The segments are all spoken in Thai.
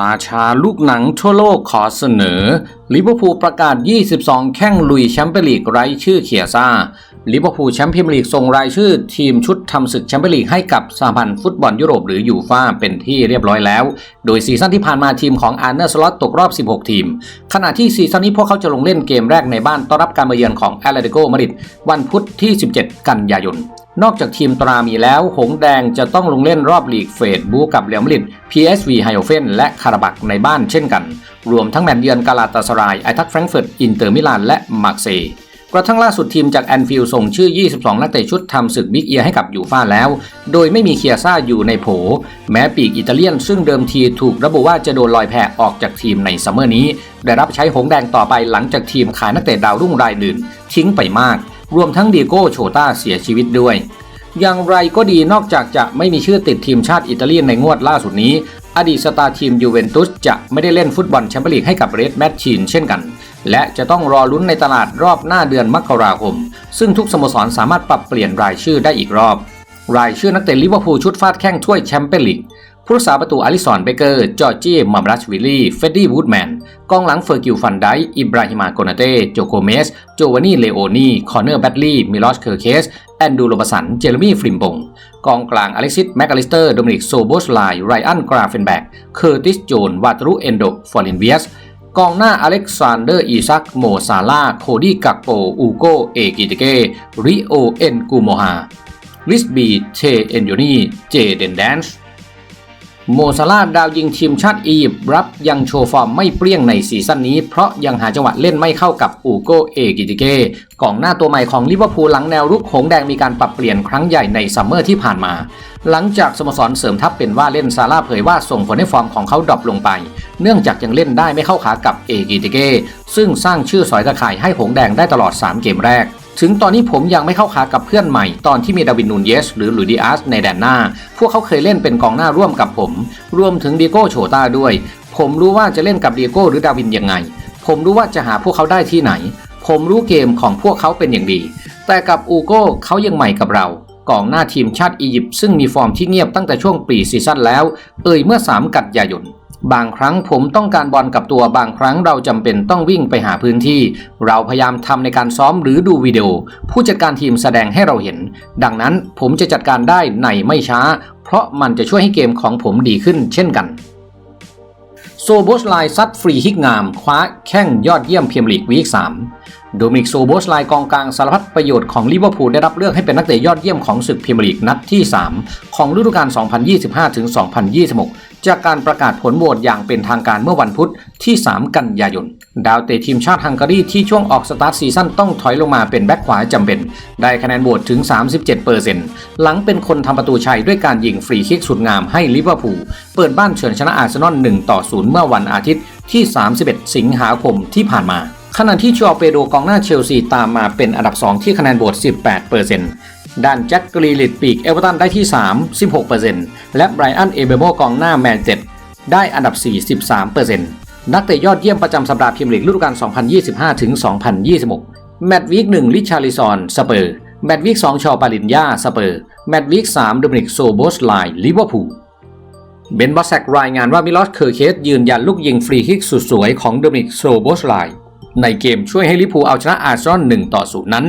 ราชาลูกหนังทั่วโลกขอเสนอ ลิเวอร์พูลประกาศ 22 แข้งลุยแชมเปี้ยนลีกไร้ชื่อเขียซ่า ลิเวอร์พูลแชมเปี้ยนลีกส่งรายชื่อทีมชุดทำศึกแชมเปี้ยนลีกให้กับสหพันธ์ฟุตบอลยุโรปหรือยูฟ่าเป็นที่เรียบร้อยแล้ว โดยซีซั่นที่ผ่านมาทีมของอาร์เนอร์สล็อตตกรอบ 16 ทีม ขณะที่ซีซั่นนี้พวกเขาจะลงเล่นเกมแรกในบ้านต้อนรับการมาเยือนของแอตเลติโกมาดริดวันพุธที่ 17 กันยายนนอกจากทีมตรามีแล้ว หงแดงจะต้องลงเล่นรอบลีกเฟดบูกับเรอัลมาดริด PSV ไฮโอเฟนและคาราบักในบ้านเช่นกัน รวมทั้งแมตช์เยือนกาลาตาสรายไอทักแฟรงก์เฟิร์ตอินเตอร์มิลานและมาร์เซย์ กระทั่งล่าสุดทีมจากแอนฟิลด์ส่งชื่อ 22 นักเตะชุดทำศึกบิ๊กเอียให้กับยูฟ่าแล้ว โดยไม่มีเคียซ่าอยู่ในโผ แม้ปีกอิตาเลียนซึ่งเดิมทีถูกระบุว่าจะโดนลอยแพออกจากทีมในซัมเมอร์นี้ ได้รับใช้หงแดงต่อไปหลังจากทีมขายนักเตะดาวรุ่งรายอื่น ทิ้งไปมาก รวมทั้งดีโก้โชต้าเสียชีวิตด้วย อย่างไรก็ดีนอกจากจะไม่มีชื่อติดทีมชาติอิตาเลียนในงวดล่าสุดนี้ อดีตสตาร์ทีมยูเวนตุสจะไม่ได้เล่นฟุตบอลแชมเปี้ยนลีกให้กับเรดแมทชีนเช่นกัน และจะต้องรอลุ้นในตลาดรอบหน้าเดือนมกราคม ซึ่งทุกสโมสรสามารถปรับเปลี่ยนรายชื่อได้อีกรอบ รายชื่อนักเตะลิเวอร์พูลชุดฟาดแข้งถ้วยแชมเปี้ยนลีกผู้รักษาประตูอลิสันเบเกอร์ จอร์จี้มัมรัชวิลลี่ เฟดดี้วูดแมน กองหลังเฟอร์กิวฟันไดอิบราฮิมาโกนาเต้ โจโกเมส โจวานี่เลโอนี คอนเนอร์แบดลีย์มิลอชเคอร์เคส แอนดูโรบสัน เจเรมี่ฟริมบง กองกลางอเล็กซิส แมคอลิสเตอร์ โดมินิก โซโบสไลไรอัน กราเฟนแบก เคอร์ติส โจน วาตรุ เอนโด ฟอร์ลินเวียส กองหน้าอเล็กซานเดอร์อีซักโมซาลาโคดี้กักโปอูโกเอกิเตเกริโอเอ็นกูโมฮาริสบีเชเอนโยนีเจเดนแดนส์ โมซาลาดาวยิงทีมชาติอียิปต์รับยังโชว์ฟอร์มไม่เปรี้ยงในซีซั่นนี้ เพราะยังหาจังหวะเล่นไม่เข้ากับอูโกเอกิติเกกองหน้าตัวใหม่ของลิเวอร์พูลหลังแนวรุกหงแดงมีการปรับเปลี่ยนครั้งใหญ่ในซัมเมอร์ที่ผ่านมา หลังจากสโมสรเสริมทัพเป็นว่าเล่นซาร่าเผยว่าส่งผลให้ฟอร์มของเขาดรอปลงไป เนื่องจากยังเล่นได้ไม่เข้าขากับเอกิติเก้ซึ่งสร้างชื่อสอยตะข่ายให้หงแดงได้ตลอด 3 เกมแรก ถึงตอนนี้ผมยังไม่เข้าขากับเพื่อนใหม่ ตอนที่มีดาวินนูนเยส หรือลุยดิอาสในแดนหน้า พวกเขาเคยเล่นเป็นกองหน้าร่วมกับผม รวมถึงดีโก้โชต้าด้วย ผมรู้ว่าจะเล่นกับดีโก้หรือดาวินยังไง ผมรู้ว่าจะหาพวกเขาได้ที่ไหน ผมรู้เกมของพวกเขาเป็นอย่างดี แต่กับอูโก้เขายังใหม่กับเรากองหน้าทีมชาติอียิปต์ซึ่งมีฟอร์มที่เงียบตั้งแต่ช่วงปรีซีซั่นแล้ว เอ่ยเมื่อ 3 กันยายน บางครั้งผมต้องการบอลกับตัวบางครั้งเราจำเป็นต้องวิ่งไปหาพื้นที่ เราพยายามทำในการซ้อมหรือดูวิดีโอ ผู้จัดการทีมแสดงให้เราเห็น ดังนั้นผมจะจัดการได้ในไม่ช้า เพราะมันจะช่วยให้เกมของผมดีขึ้นเช่นกันโซโบสไลซัดฟรีฮิกงาม คว้าแข้งยอดเยี่ยมเมียร์ลีกวีค3โดมิกโซโบสไลกองกลางสารพัดประโยชน์ของลิเวอร์พูลได้รับเลือกให้เป็นนักเตะยอดเยี่ยมของศึกเมียร์ลีกนัดที่ 3 ของฤดูกาล 2025-2026 จากการประกาศผลโหวตอย่างเป็นทางการเมื่อวันพุธที่ 3 กันยายน ดาวเตะทีมชาติฮังการีที่ช่วงออกสตาร์ทซีซั่นต้องถอยลงมาเป็นแบ็คขวาจำเป็น ได้คะแนนโหวตถึง 37%หลังเป็นคนทำประตูชัยด้วยการยิงฟรีคิกสุดงามให้ลิเวอร์พูลเปิดบ้านเฉือนชนะอาร์เซนอล1ต่อ0เมื่อวันอาทิตย์ที่ 31 สิงหาคมที่ผ่านมาขณะที่ชัวเปโดกองหน้าเชลซีตามมาเป็นอันดับ 2 ที่คะแนนโหวต18% ด้านแจ็คกรีลิตปีกเอเวอร์ตันได้ที่ 3 16%และไบรอันเอเบโมกองหน้าแมนเจ็ดได้อันดับ 4 13%นักเตะยอดเยี่ยมประจำสัปดาห์พรีเมียร์ลีกฤดูกาล 2025-2026 แมตช์วีค1ลิชาริซอนสเปอร์ แมตช์วีค2ชอปาลินยาสเปอร์ แมตช์วีค3โดมินิกโซโบสไลลิเวอร์พูล เบนบอสแซกรายงานว่ามิลอสเคอร์เคสยืนยันลูกยิงฟรีคิกสุดสวยของโดมินิกโซโบสไล ในเกมช่วยให้ลิพูเอาชนะอาร์เซนอล1ต่อ0นั้น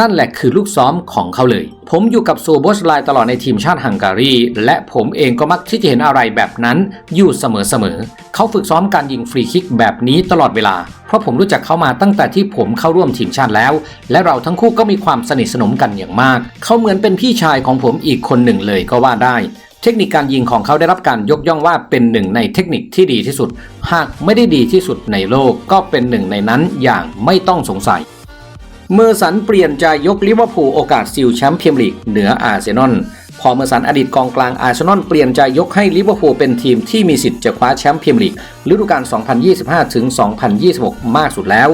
นั่นแหละคือลูกซ้อมของเขาเลย ผมอยู่กับโซโบสไลตลอดในทีมชาติฮังการี และผมเองก็มักที่จะเห็นอะไรแบบนั้นอยู่เสมอๆเขาฝึกซ้อมการยิงฟรีคิกแบบนี้ตลอดเวลา เพราะผมรู้จักเขามาตั้งแต่ที่ผมเข้าร่วมทีมชาติแล้ว และเราทั้งคู่ก็มีความสนิทสนมกันอย่างมาก เขาเหมือนเป็นพี่ชายของผมอีกคนหนึ่งเลยก็ว่าได้ เทคนิคการยิงของเขาได้รับการยกย่องว่าเป็นหนึ่งในเทคนิคที่ดีที่สุด หากไม่ได้ดีที่สุดในโลกก็เป็นหนึ่งในนั้นอย่างไม่ต้องสงสัย เมอร์สันเปลี่ยนใจยกลิเวอร์พูลโอกาสซิลแชมป์เพียร์ลีกเหนืออาร์เซนอล พอเมอร์สันอดีตกองกลางอาร์เซนอลเปลี่ยนใจยกให้ลิเวอร์พูลเป็นทีมที่มีสิทธิ์จะคว้าแชมป์พรีเมียร์ลีกฤดูกาล 2025-2026 มากสุดแล้ว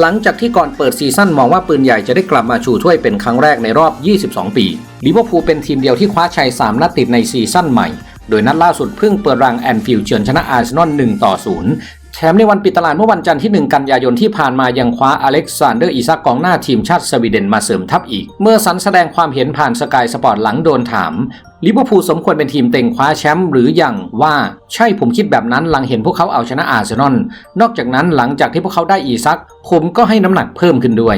หลังจากที่ก่อนเปิดซีซั่นมองว่าปืนใหญ่จะได้กลับมาชูถ้วยเป็นครั้งแรกในรอบ 22 ปีลิเวอร์พูลเป็นทีมเดียวที่คว้าชัย 3 นัดติดในซีซั่นใหม่ โดยนัดล่าสุดเพิ่งเปิดรังแอนฟิลด์เฉือนชนะอาร์เซนอล1ต่อ0แถมในวันปิดตลาดเมื่อวันจันทร์ที่ 1 กันยายนที่ผ่านมายังคว้าอเล็กซานเดอร์อิซักกองหน้าทีมชาติสวีเดนมาเสริมทัพอีก เมื่อสันแสดงความเห็นผ่านสกายสปอร์ตหลังโดนถามลิเวอร์พูลสมควรเป็นทีมเต็งคว้าแชมป์หรืออยังว่าใช่ผมคิดแบบนั้นหลังเห็นพวกเขาเอาชนะอาร์เซนอลนอกจากนั้นหลังจากที่พวกเขาได้อีซักผมก็ให้น้ำหนักเพิ่มขึ้นด้วย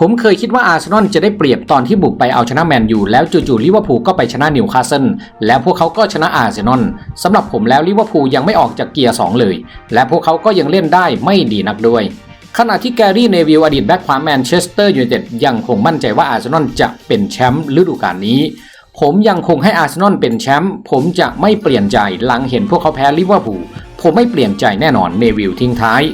ผมเคยคิดว่าอาร์เซนอลจะได้เปรียบตอนที่บุกไปเอาชนะแมนยูแล้วจู่ๆลิเวอร์พูลก็ไปชนะนิวคาสเซิลแล้วพวกเขาก็ชนะอาร์เซนอลสำหรับผมแล้วลิเวอร์พูลยังไม่ออกจากเกียร์ 2 เลย และพวกเขาก็ยังเล่นได้ไม่ดีนักด้วย ขณะที่แกรี่เนวิลอดีตแบ็คขวาแมนเชสเตอร์ยูไนเต็ดยังคงมั่นใจว่าอาร์เซนอลจะเป็นแชมป์ฤดูกาลนี้ ผมยังคงให้อาร์เซนอลเป็นแชมป์ผมจะไม่เปลี่ยนใจหลังเห็นพวกเขาแพ้ลิเวอร์พูลผมไม่เปลี่ยนใจแน่นอนเนวิลทิ้งท้าย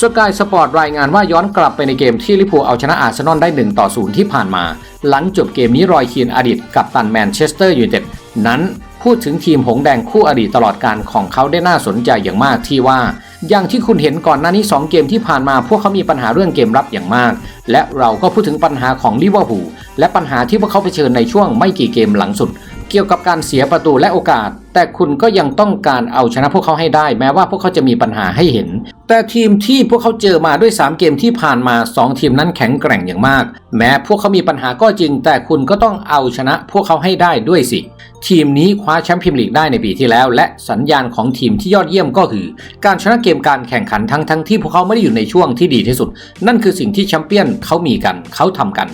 สกายสปอร์ตรายงานว่าย้อนกลับไปในเกมที่ลิเวอร์พูลเอาชนะอาร์เซนอลได้ 1 ต่อ 0 ที่ผ่านมา หลังจบเกมนี้รอยเคียนอดีตกับตันแมนเชสเตอร์ยูไนเต็ดนั้นพูดถึงทีมหงแดงคู่อดีตตลอดการของเขาได้น่าสนใจอย่างมากที่ว่า อย่างที่คุณเห็นก่อนหน้านี้ 2 เกมที่ผ่านมาพวกเขามีปัญหาเรื่องเกมรับอย่างมาก และเราก็พูดถึงปัญหาของลิเวอร์พูลและปัญหาที่พวกเขาเผชิญในช่วงไม่กี่เกมหลังสุด เกี่ยวกับการเสียประตูและโอกาส แต่คุณก็ยังต้องการเอาชนะพวกเขาให้ได้ แม้ว่าพวกเขาจะมีปัญหาให้เห็น แต่ทีมที่พวกเขาเจอมาด้วย 3 เกมที่ผ่านมา 2 ทีมนั้นแข็งแกร่งอย่างมาก แม้พวกเขามีปัญหาก็จริง แต่คุณก็ต้องเอาชนะพวกเขาให้ได้ด้วยสิ ทีมนี้คว้าแชมป์พรีเมียร์ลีกได้ในปีที่แล้ว และสัญญาณของทีมที่ยอดเยี่ยมก็คือ การชนะเกมการแข่งขันทั้งทั้งที่พวกเขาไม่ได้อยู่ในช่วงที่ดีที่สุด นั่นคือสิ่งที่แชมเปี้ยนเขามีกันเขาทำกัน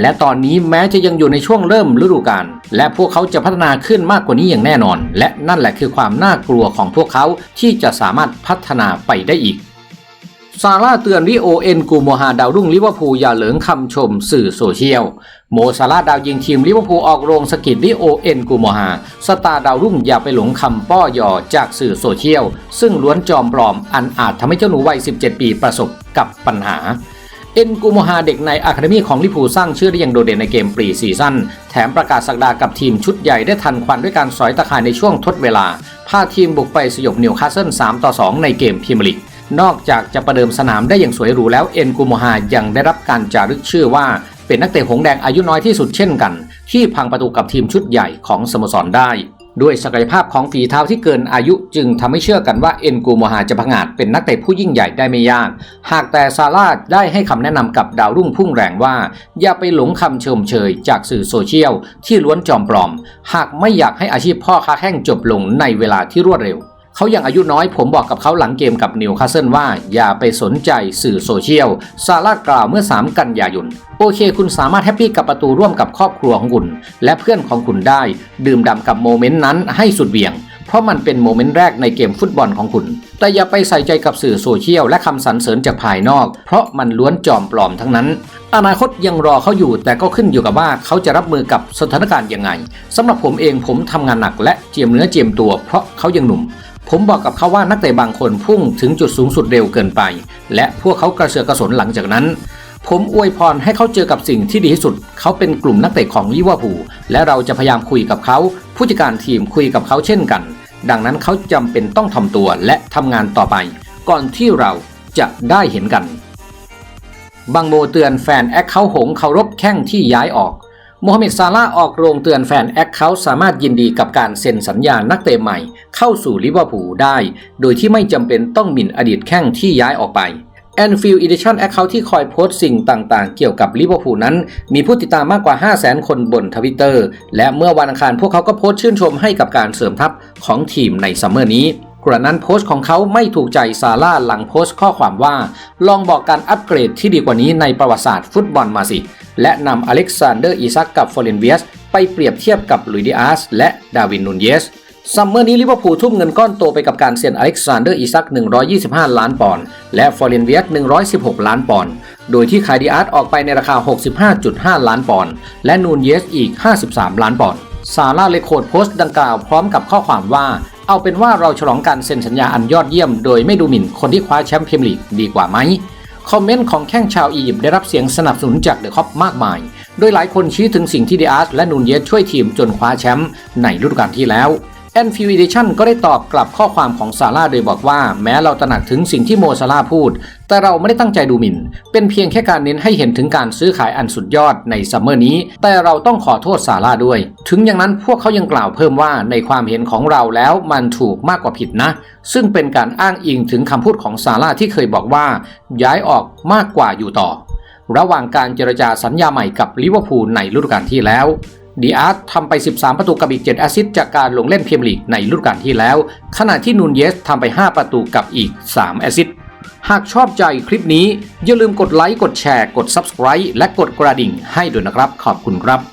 และตอนนี้แม้จะยังอยู่ในช่วงเริ่มฤดูกาลและพวกเขาจะพัฒนาขึ้นมากกว่านี้อย่างแน่นอน และนั่นแหละคือความน่ากลัวของพวกเขาที่จะสามารถพัฒนาไปได้อีกซาร่าเตือนริโอเอ็นกูโมฮาดาวรุ่งลิเวอร์พูลอย่าเหลิงคำชมสื่อโซเชียล โมซาร่าดาวยิงทีมลิเวอร์พูลออกโรงสกิดริโอเอ็นกูโมฮาสตาร์ดาวรุ่งอย่าไปหลงคำป้อยอจากสื่อโซเชียล ซึ่งล้วนจอมปลอมอันอาจทำให้เจ้าหนูวัย 17 ปีประสบกับปัญหา เอ็นกูโมฮาเด็กในอะคาเดมีของลิเวอร์พูสร้างชื่อได้อย่างโดดเด่นในเกมปรีซีซั่นแถมประกาศสักดากับทีมชุดใหญ่ได้ทันควันด้วยการสอยตะข่ายในช่วงทดเวลา พาทีมบุกไปสยบนิวคาสเซิล3ต่อ 2 ในเกมพรีเมียร์ลีกนอกจากจะประเดิมสนามได้อย่างสวยหรูแล้วเอ็นกูโมฮายังได้รับการจารึกชื่อว่า เป็นนักเตะหงแดงอายุน้อยที่สุดเช่นกัน ที่พังประตูกับทีมชุดใหญ่ของสโมสรได้ ด้วยศักยภาพของฝีเท้าที่เกินอายุจึงทำให้เชื่อกันว่าเอ็นกูโมฮาจะพังอาจเป็นนักเตะผู้ยิ่งใหญ่ได้ไม่ยาก หากแต่ซาร่าได้ให้คำแนะนำกับดาวรุ่งพุ่งแรงว่า อย่าไปหลงคำชมเชยจากสื่อโซเชียลที่ล้วนจอมปลอม หากไม่อยากให้อาชีพพ่อค้าแข้งจบลงในเวลาที่รวดเร็ว เขายังอายุน้อยผมบอกกับเขาหลังเกมกับนิวคาสเซิลว่า อย่าไปสนใจสื่อโซเชียล ซาร่ากล่าวเมื่อ 3 กันยายน โอเค คุณสามารถแฮปปี้กับประตูร่วมกับครอบครัวของคุณ และเพื่อนของคุณได้ ดื่มด่ำกับโมเมนต์นั้นให้สุดเหวี่ยง เพราะมันเป็นโมเมนต์แรกในเกมฟุตบอลของคุณ แต่อย่าไปใส่ใจกับสื่อโซเชียลและคำสรรเสริญจากภายนอก เพราะมันล้วนจอมปลอมทั้งนั้นอนาคตยังรอเขาอยู่แต่ก็ขึ้นอยู่กับว่าเขาจะรับมือกับสถานการณ์ยังไงสำหรับผมเองผมทำงานหนักและเจียมเนื้อเจียมตัว เพราะเขายังหนุ่ม ผมบอกกับเขาว่านักเตะบางคนพุ่งถึงจุดสูงสุดเร็วเกินไป และพวกเขากระเสือกกระสนหลังจากนั้น ผมอวยพรให้เขาเจอกับสิ่งที่ดีที่สุด เขาเป็นกลุ่มนักเตะของลิเวอร์พูลและเราจะพยายามคุยกับเขา ผู้จัดการทีมคุยกับเขาเช่นกัน ดังนั้นเขาจำเป็นต้องทำตัวและทำงานต่อไป ก่อนที่เราจะได้เห็นกันบังโมเตือนแฟนแอคเคาหงเคารพแข้งที่ย้ายออก โมฮัมเหม็ดซาลาออกโรงเตือนแฟนแอคเคาท์สามารถยินดีกับการเซ็นสัญญานักเตะใหม่ เข้าสู่ลิเวอร์พูลได้ โดยที่ไม่จำเป็นต้องหมิ่นอดีตแข้งที่ย้ายออกไป Anfield Edition Account ที่คอยโพสต์สิ่งต่างๆ เกี่ยวกับลิเวอร์พูลนั้น มีผู้ติดตามมากกว่า 500,000 คนบนทวิตเตอร์และเมื่อวันอังคารพวกเขาก็โพสต์ชื่นชมให้กับการเสริมทัพของทีมในซัมเมอร์นี้ กระนั้นโพสต์ของเขาไม่ถูกใจซาร่าหลังโพสต์ข้อความว่า ลองบอกการอัปเกรดที่ดีกว่านี้ในประวัติศาสตร์ฟุตบอลมาสิ และนำอเล็กซานเดอร์อิซักกับฟอร์เรนเวียสไปเปรียบเทียบกับลุยดิอาสและดาวินนูนเยสซัมเมอร์นี้ลิเวอร์พูลทุ่มเงินก้อนโตไปกับการเซ็นอเล็กซานเดอร์อิซัก 125 ล้านปอนด์และฟอร์เรนเวียส 116 ล้านปอนด์โดยที่ขายดิอาร์ตออกไปในราคา 65.5 ล้านปอนด์และนูนเยสอีก 53 ล้านปอนด์ซาร่าเลโคดโพสต์ดังกล่าวพร้อมกับข้อความว่าเอาเป็นว่าเราฉลองการเซ็นสัญญาอันยอดเยี่ยมโดยไม่ดูหมิ่นคนที่คว้าแชมป์พรีเมียร์ลีกดีกว่าไหมคอมเมนต์ของแข้งชาวอียิปต์ได้รับเสียงสนับสนุนจากเดอะคอปมากมาย โดยหลายคนชี้ถึงสิ่งที่เดอาร์สและนูนเยสช่วยทีมจนคว้าแชมป์ในฤดูกาลที่แล้ว a n f i e l d Edition ก็ได้ตอบกลับข้อความของซาร่าโดยบอกว่า แม้เราตระหนักถึงสิ่งที่โมซาร่าพูด แต่เราไม่ได้ตั้งใจดูหมิ่น เป็นเพียงแค่การเน้นให้เห็นถึงการซื้อขายอันสุดยอดในซัมเมอร์นี้ แต่เราต้องขอโทษซาร่าด้วย ถึงอย่างนั้นพวกเขายังกล่าวเพิ่มว่าในความเห็นของเราแล้วมันถูกมากกว่าผิดนะ ซึ่งเป็นการอ้างอิงถึงคำพูดของซาร่าที่เคยบอกว่า ย้ายออกมากกว่าอยู่ต่อ ระหว่างการเจรจาสัญญาใหม่กับลิเวอร์พูลในฤดูกาลที่แล้ว ดีอาร์ตทำไป 13 ประตูกับอีก 7 แอสซิสต์จากการลงเล่นเพียร์ลีกในฤดูกาลที่แล้ว ขณะที่นูนเยสทำไป 5 ประตูกับอีก 3 แอสซิสต์หากชอบใจคลิปนี้ อย่าลืมกดไลค์ กดแชร์ กด Subscribe และกดกระดิ่งให้ด้วยนะครับ ขอบคุณครับ